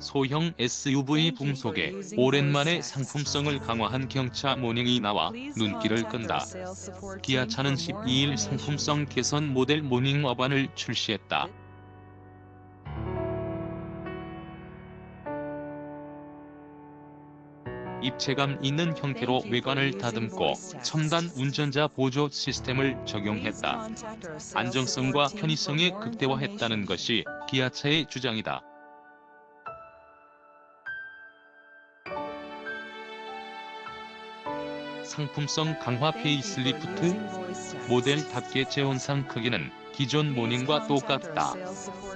소형 SUV 붕속에 오랜만에 상품성을 강화한 경차 모닝이 나와 눈길을 끈다. 기아차는 12일 상품성 개선 모델 모닝 어반을 출시했다. 입체감 있는 형태로 외관을 다듬고 첨단 운전자 보조 시스템을 적용했다. 안정성과 편의성에 극대화했다는 것이 기아차의 주장이다. 상품성 강화 페이스리프트 모델답게 재원상 크기는 기존 모닝과 똑같다.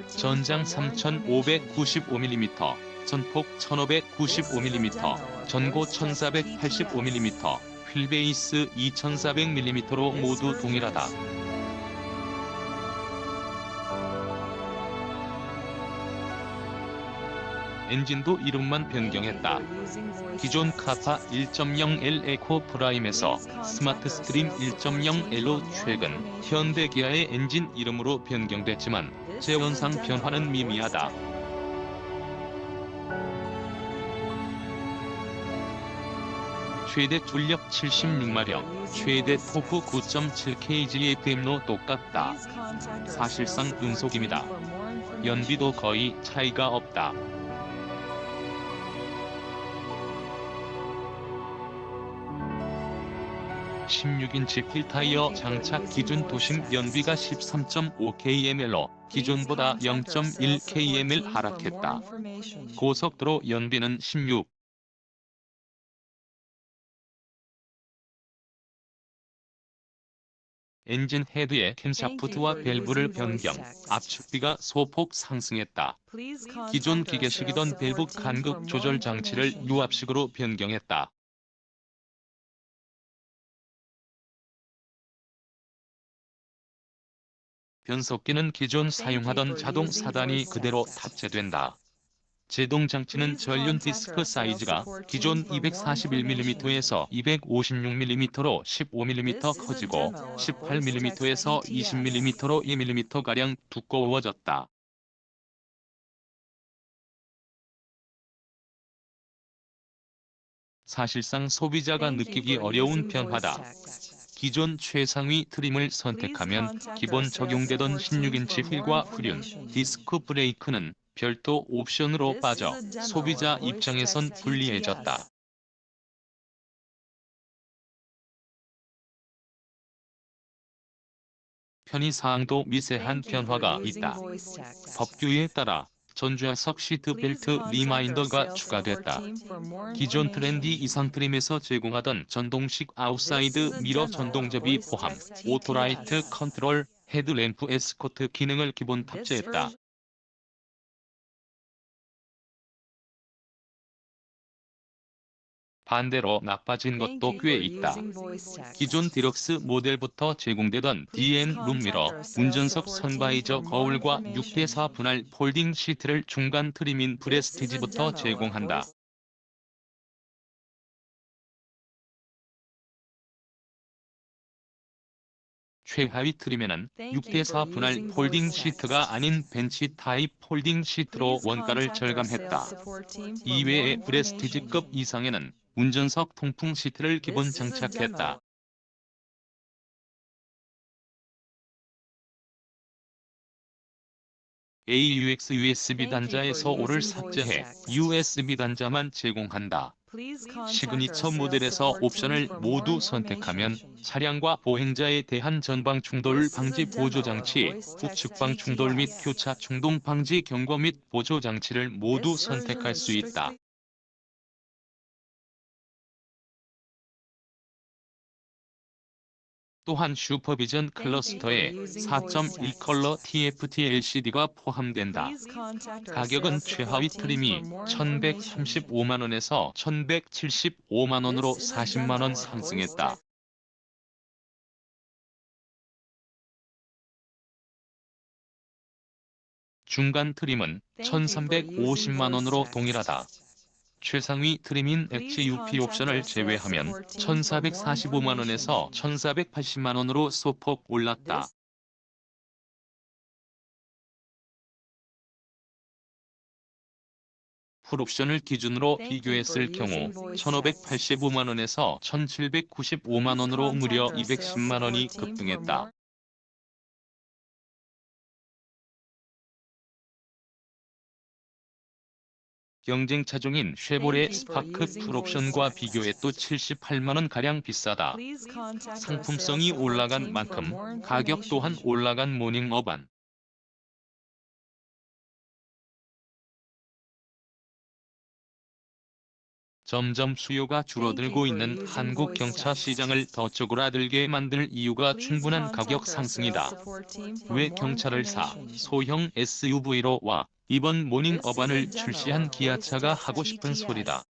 전장 3595mm, 전폭 1595mm, 전고 1485mm, 휠베이스 2400mm로 모두 동일하다. 엔진도 이름만 변경했다. 기존 카파 1.0L 에코 프라임에서 스마트 스트림 1.0L로 최근 현대 기아의 엔진 이름으로 변경됐지만 재원상 변화는 미미하다. 최대 출력 76마력, 최대 토프 9.7kg의 댐로 똑같다. 사실상 운속입니다. 연비도 거의 차이가 없다. 16인치 휠타이어 장착 기준 도심 연비가 13.5km로 기존보다 0.1km 하락했다. 고속도로 연비는 16. 엔진 헤드의 캠샤프트와 밸브를 변경, 압축비가 소폭 상승했다. 기존 기계식이던 밸브 간극 조절 장치를 유압식으로 변경했다. 변속기는 기존 사용하던 자동 사단이 그대로 탑재된다. 제동 장치는 전륜 디스크 사이즈가 기존 241mm에서 256mm로 15mm 커지고 18mm에서 20mm로 2mm가량 두꺼워졌다. 사실상 소비자가 느끼기 어려운 변화다. 기존 최상위 트림을 선택하면 기본 적용되던 16인치 휠과 후륜, 디스크 브레이크는 별도 옵션으로 빠져 소비자 입장에선 불리해졌다. 편의사항도 미세한 변화가 있다. 법규에 따라 전좌석 시트벨트 리마인더가 추가됐다. 기존 트렌디 이상 트림에서 제공하던 전동식 아웃사이드 미러 전동접이 포함 오토라이트 컨트롤 헤드램프 에스코트 기능을 기본 탑재했다. 반대로 나빠진 것도 꽤 있다. 기존 디럭스 모델부터 제공되던 DN 룸미러, 운전석 선바이저 거울과 6대4 분할 폴딩 시트를 중간 트림인 프레스티지부터 제공한다. 최하위 트림에는 6대4 분할 폴딩 시트가 아닌 벤치 타입 폴딩 시트로 원가를 절감했다. 이외에 프레스티지급 이상에는 운전석 통풍 시트를 기본 장착했다. AUX USB 단자에서 오를 삭제해 USB 단자만 제공한다. 시그니처 모델에서 옵션을 모두 선택하면 차량과 보행자에 대한 전방 충돌 방지 보조 장치, 우측방 충돌 및 교차 충동 방지 경고 및 보조 장치를 모두 선택할 수 있다. 또한 슈퍼비전 클러스터에 4.1 컬러 TFT LCD가 포함된다. 가격은 최하위 트림이 1,135만원에서 1,175만원으로 40만원 상승했다. 중간 트림은 1,350만원으로 동일하다. 최상위 트림인 엣지 UP 옵션을 제외하면 1,445만원에서 1,480만원으로 소폭 올랐다. 풀옵션을 기준으로 비교했을 경우 1,585만원에서 1,795만원으로 무려 210만원이 급등했다. 경쟁 차종인 쉐보레 스파크 풀옵션과 비교해도 78만원 가량 비싸다. 상품성이 올라간 만큼 가격 또한 올라간 모닝 어반. 점점 수요가 줄어들고 있는 한국 경차 시장을 더 쪼그라들게 만들 이유가 충분한 가격 상승이다. 왜 경차를 사? 소형 SUV로 와 이번 모닝 어반을 출시한 기아차가 하고 싶은 소리다.